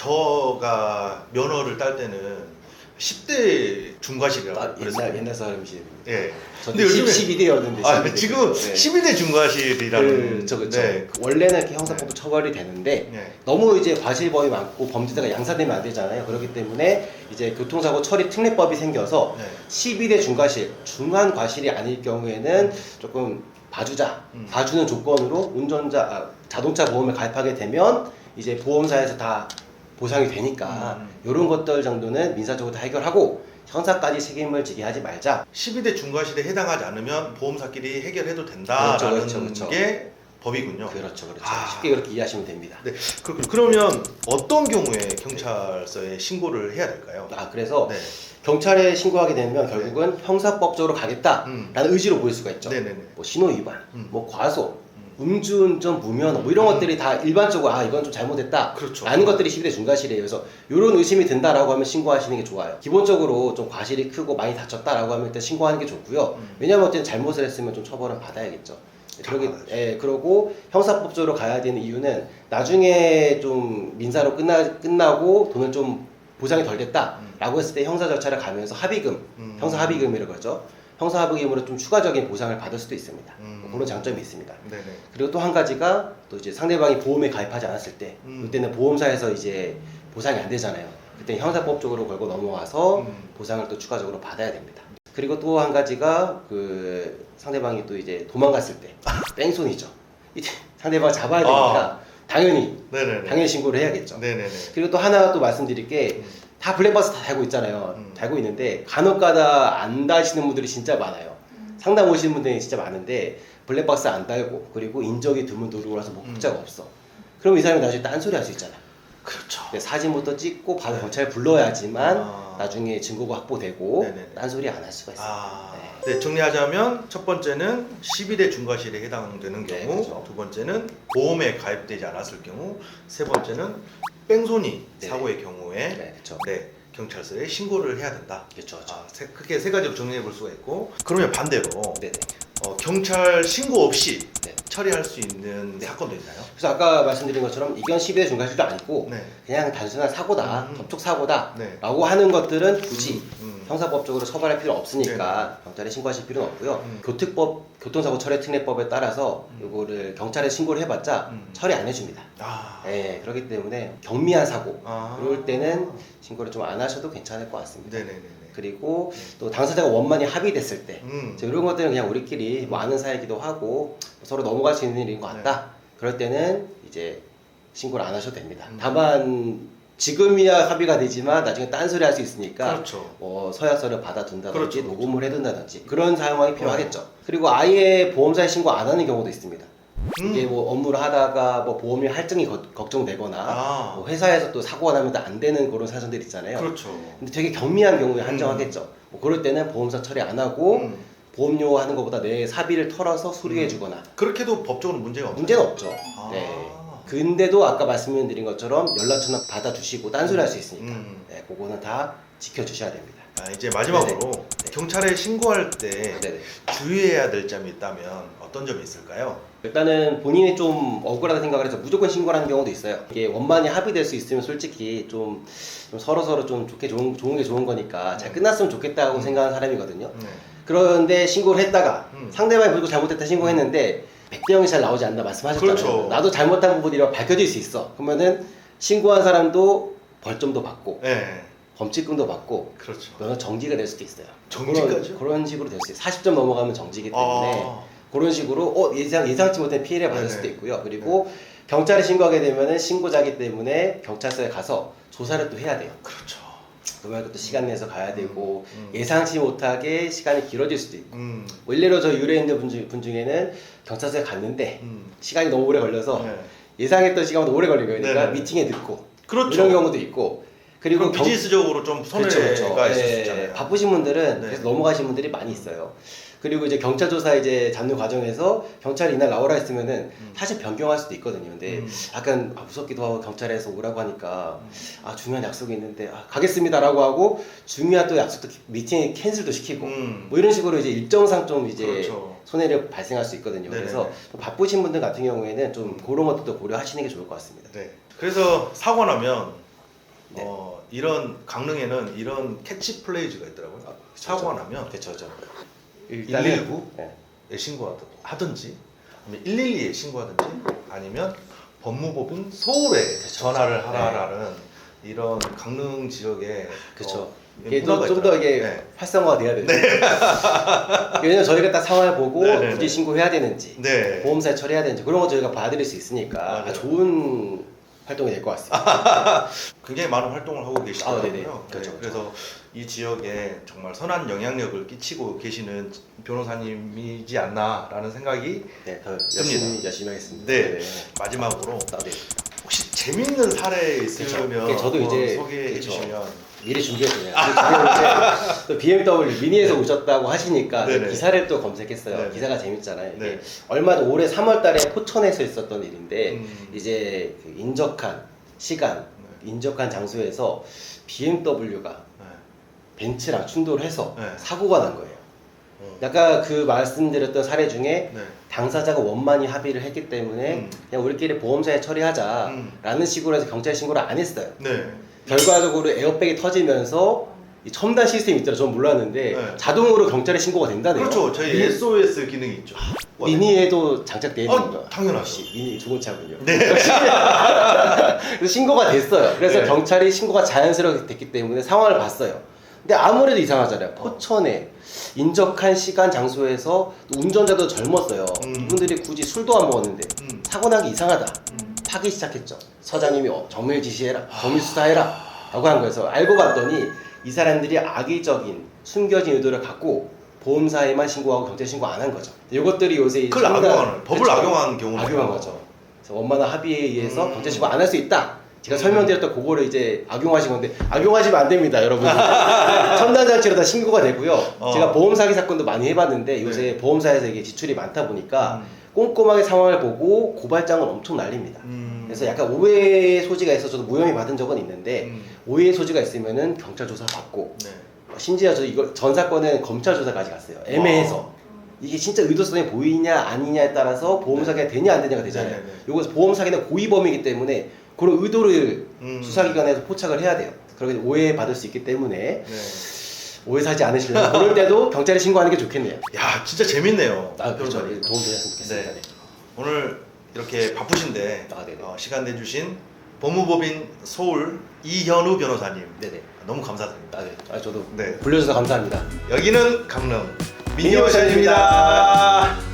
저가 면허를 딸 때는 10대 중과실이라고 아. 옛날 옛날 사람이시. 예. 저 근데 요즘에 12대였는데. 아, 지금 12대 중과실이라는 그렇죠, 그렇죠. 네. 원래는 이렇게 형사법도 처벌이 되는데 네. 너무 이제 과실범이 많고 범죄자가 양산되면 안 되잖아요. 그렇기 때문에 이제 교통사고 처리 특례법이 생겨서 네. 12대 중과실, 중한 과실이 아닐 경우에는 조금 봐주자, 음. 봐주는 조건으로 운전자, 아, 자동차 보험을 가입하게 되면 이제 보험사에서 다 보상이 되니까 음. 이런 것들 정도는 민사적으로 다 해결하고 형사까지 책임을 지게 하지 말자. 12대 중과실에 해당하지 않으면 보험사끼리 해결해도 된다라는 그렇죠, 그렇죠, 그렇죠. 게 법이군요. 그렇죠, 그렇죠. 아. 쉽게 그렇게 이해하시면 됩니다. 네. 그, 그러면 어떤 경우에 경찰서에 신고를 해야 될까요? 아 그래서 네. 경찰에 신고하게 되면 결국은 형사법적으로 가겠다라는 음. 의지로 보일 수가 있죠. 네네네. 뭐 신호 위반, 음. 뭐 과속, 음주운전 무면허 뭐 이런 음. 것들이 다 일반적으로 아 이건 좀 잘못됐다. 그렇죠. 라는 것들이 12대 중과실이에요. 그래서 이런 의심이 든다라고 하면 신고하시는 게 좋아요. 기본적으로 좀 과실이 크고 많이 다쳤다라고 하면 일단 신고하는 게 좋고요. 음. 왜냐하면 어쨌든 잘못을 했으면 좀 처벌은 받아야겠죠. 그러기. 예, 그러고 형사법적으로 가야 되는 이유는 나중에 좀 민사로 끝나, 끝나고 돈을 좀 보상이 덜 됐다라고 했을 때 형사 절차를 가면서 합의금, 음. 형사 합의금이라고 그러죠. 형사 합의금으로 좀 추가적인 보상을 받을 수도 있습니다. 음. 뭐 그런 장점이 있습니다. 네네. 그리고 또 한 가지가 또 이제 상대방이 보험에 가입하지 않았을 때 음. 그때는 보험사에서 이제 보상이 안 되잖아요. 그때 형사법적으로 걸고 넘어와서 음. 보상을 또 추가적으로 받아야 됩니다. 그리고 또 한 가지가 그 상대방이 또 이제 도망갔을 때 뺑소니죠. 이제 상대방 잡아야 되니까 당연히 네네네. 당연히 신고를 해야겠죠. 네네네. 그리고 또 하나 또 말씀드릴 게 음. 다 블랙박스 다 달고 있잖아요. 음. 달고 있는데 간혹가다 안 다시는 분들이 진짜 많아요. 상담 오시는 분들이 진짜 많은데 블랙박스 안 달고 그리고 인적이 드문 도로라서 목적자가 음. 없어. 그럼 이 사람이 나중에 딴소리 할 수 있잖아. 그렇죠. 근데 사진부터 찍고 바로 네. 경찰 불러야지만 아. 나중에 증거가 확보되고 네네네. 딴소리 안 할 수가 있어요. 아, 네. 네, 정리하자면 첫 번째는 12대 중과실에 해당되는 네, 경우, 그렇죠. 두 번째는 보험에 가입되지 않았을 경우, 세 번째는 뺑소니 네. 사고의 경우에 네, 그렇죠. 네, 경찰서에 신고를 해야 된다. 그렇죠. 그렇죠. 아, 세, 크게 세 가지로 정리해 볼 수가 있고, 그러면 반대로 네네. 어, 경찰 신고 없이 네. 처리할 수 있는 사건도 있나요? 그래서 아까 말씀드린 것처럼 이건 12대 중과실도 아니고 네. 그냥 단순한 사고다, 음. 접촉 사고다라고 네. 하는 것들은 굳이 음. 형사법적으로 처벌할 필요 없으니까 경찰에 신고하실 필요는 없고요. 음. 교특법, 교통사고 처리 특례법에 따라서 음. 이거를 경찰에 신고를 해봤자 음. 처리 안 해줍니다. 아. 예, 그렇기 때문에 경미한 사고 아. 그럴 때는 신고를 좀 안 하셔도 괜찮을 것 같습니다. 네네네네. 그리고 네. 또 당사자가 원만히 합의됐을 때 음. 이제 이런 것들은 그냥 우리끼리 뭐 아는 사이기도 하고 서로 넘어갈 수 있는 일인 것 같다. 그럴 때는 이제 신고를 안 하셔도 됩니다. 네. 음. 다만 지금이야 합의가 되지만 나중에 딴소리 할 수 있으니까 그렇죠. 뭐 서약서를 받아둔다든지 그렇죠, 녹음을 해둔다든지 그런 상황이 필요하겠죠. 그리고 아예 보험사에 신고 안 하는 경우도 있습니다. 음. 이게 뭐 업무를 하다가 뭐 보험이 할증이 거- 걱정되거나 아. 뭐 회사에서 또 사고가 나면 또안 되는 그런 사정들 있잖아요. 그렇죠. 근데 되게 경미한 경우에 한정하겠죠. 뭐 그럴 때는 보험사 처리 안 하고 음. 보험료 하는 것보다 내 사비를 털어서 수리해 주거나 그렇게도 법적으로 문제가 없나요? 문제는 없죠. 아. 네. 근데도 아까 말씀드린 것처럼 연락처는 받아주시고 딴소리 할 수 있으니까 음. 네, 그거는 다 지켜주셔야 됩니다. 아, 이제 마지막으로 네네. 경찰에 신고할 때 네네. 주의해야 될 점이 있다면 어떤 점이 있을까요? 일단은 본인이 좀 억울하다 생각을 해서 무조건 신고를 하는 경우도 있어요. 이게 원만히 합의될 수 있으면 솔직히 좀, 좀 서로 서로 좀 좋게 좋은, 좋은 게 좋은 거니까 잘 끝났으면 좋겠다고 음. 생각하는 사람이거든요. 네. 그런데 신고를 했다가 음. 상대방이 불고 잘못했다 신고했는데 100대 0이 잘 나오지 않나 말씀하셨잖아요. 그렇죠. 나도 잘못한 부분이라고 밝혀질 수 있어. 그러면은 신고한 사람도 벌점도 받고 네. 범칙금도 받고 그렇죠. 면허 정지가 될 수도 있어요. 정지까지요? 그런, 그런 식으로 될 수 있어요. 40점 넘어가면 정지기 때문에 아, 그런 식으로 어, 예상 예상치 못한 피해를 받을 네네. 수도 있고요. 그리고 경찰에 신고하게 되면은 신고자기 때문에 경찰서에 가서 조사를 또 해야 돼요. 그렇죠. 그러면 그것도 시간 내서 가야 되고 음. 예상치 못하게 시간이 길어질 수도 있고 음. 뭐 일례로 저 있는 분, 중, 분 중에는 경찰서에 갔는데 음. 시간이 너무 오래 걸려서 네. 예상했던 시간보다 오래 걸린 거예요. 그러니까 네네. 미팅에 늦고 그렇죠. 이런 경우도 있고 그리고 경- 비즈니스적으로 좀 손해가 그렇죠, 그렇죠. 있을 수 예, 있잖아요. 바쁘신 분들은 네. 그래서 넘어가신 분들이 많이 있어요. 그리고 이제 경찰 조사 이제 잡는 과정에서 경찰이 이날 나오라 했으면은 음. 사실 변경할 수도 있거든요. 근데 음. 약간 아, 무섭기도 하고 경찰에서 오라고 하니까 음. 아 중요한 약속이 있는데 아, 가겠습니다라고 하고 중요한 또 약속도 키- 미팅 캔슬도 시키고 음. 뭐 이런 식으로 이제 일정상 좀 이제 그렇죠. 손해를 발생할 수 있거든요. 네네네. 그래서 좀 바쁘신 분들 같은 경우에는 좀 그런 것도 고려하시는 게 좋을 것 같습니다. 네. 그래서 사고 나면 네. 어, 이런 강릉에는 이런 캐치 플레이즈가 있더라고요. 아, 사고가 나면 그렇죠, 그렇죠. 119? 네. 에 신고하든지 아니면 112에 신고하든지 아니면 법무법인 서울에 전화를 그쵸. 하라라는 이런 강릉 지역에 그렇죠. 어, 이게 문화가 좀더 이게. 네. 활성화돼야 돼요. 왜냐면 저희가 딱 상황을 보고 네, 네, 네. 굳이 신고해야 되는지 네. 보험사에 처리해야 되는지 그런 거 저희가 봐드릴 수 있으니까 맞아요. 좋은 활동이 될 것 같습니다. 굉장히 많은 활동을 하고 계시더라고요. 아, 네네. 그렇죠, 그렇죠. 그래서 이 지역에 정말 선한 영향력을 끼치고 계시는 변호사님이지 않나라는 생각이 네, 더 열심히 열심히 하겠습니다. 네. 마지막으로 아, 네. 혹시 재밌는 사례 있으면 그렇죠. 저도 이제 소개해. 주시면 미리 준비했어요. 그또 BMW 미니에서 오셨다고 하시니까 네네. 기사를 또 검색했어요. 네네. 기사가 재밌잖아요. 이게 네. 얼마 전 올해 3월달에 포천에서 있었던 일인데 음. 이제 그 인적한 시간, 인적한 장소에서 BMW가 네. 벤츠랑 충돌해서 네. 사고가 난 거예요. 어. 아까 그 말씀드렸던 사례 중에 네. 당사자가 원만히 합의를 했기 때문에 음. 그냥 우리끼리 보험사에 처리하자라는 식으로 해서 경찰 신고를 안 했어요. 네. 결과적으로 에어백이 터지면서 이 첨단 시스템이 있더라 저는 몰랐는데 네. 자동으로 경찰에 신고가 된다네요. 그렇죠. 저희 미- SOS 기능이 있죠. 미니에도 장착되어 있는 어, 거예요. 당연하죠. 역시 미니 중고차군요. 네. 그래서 신고가 됐어요. 그래서 네. 경찰이 신고가 자연스럽게 됐기 때문에 상황을 봤어요. 근데 아무래도 이상하잖아요. 포천에 인적한 시간 장소에서 또 운전자도 젊었어요. 음. 이분들이 굳이 술도 안 먹었는데 음. 사고 나기 이상하다. 음. 파기 시작했죠. 서장님이 어, 정밀 지시해라, 정밀 수사해라 라고 한 거여서 알고 봤더니 이 사람들이 악의적인 숨겨진 의도를 갖고 보험사에만 신고하고 경찰 신고 안 한 거죠. 이것들이 요새 그걸 악용하는 법을. 악용한 경우는 악용한 거죠. 그래서 원만한 합의에 의해서 음. 경찰 신고 안 할 수 있다. 제가 음. 설명드렸던 그거를 이제 악용하신 건데 악용하시면 안 됩니다, 여러분. 첨단 장치로 다 신고가 되고요. 어. 제가 보험 사기 사건도 많이 해봤는데 요새 네. 보험사에서 이게 지출이 많다 보니까 음. 꼼꼼하게 상황을 보고 고발장을 엄청 날립니다. 음. 그래서 약간 오해 소지가 있어서 저도 무혐의 받은 적은 있는데 음. 오해 소지가 있으면은 경찰 조사 받고 네. 심지어 저 이거 전 사건은 검찰 조사까지 갔어요. 애매해서 이게 진짜 의도성이 보이냐 아니냐에 따라서 보험 사기가 되냐 안 되냐가 되잖아요. 네, 네, 네. 요거 보험 사기는 고의범이기 때문에 그런 의도를 음. 수사기관에서 포착을 해야 돼요. 그러게 오해 받을 수 있기 때문에 네. 오해 사지 않으시려면 그럴 때도 경찰에 신고하는 게 좋겠네요. 야, 진짜 재밌네요. 아 그렇죠. 도움 되셨으면 좋겠습니다. 네. 오늘 이렇게 바쁘신데 아, 네네. 어, 시간 내주신 법무법인 서울 이현우 변호사님 네네. 너무 감사드립니다. 아, 네. 아 저도 네. 불러주셔서 감사합니다. 여기는 강릉. 미니오션입니다.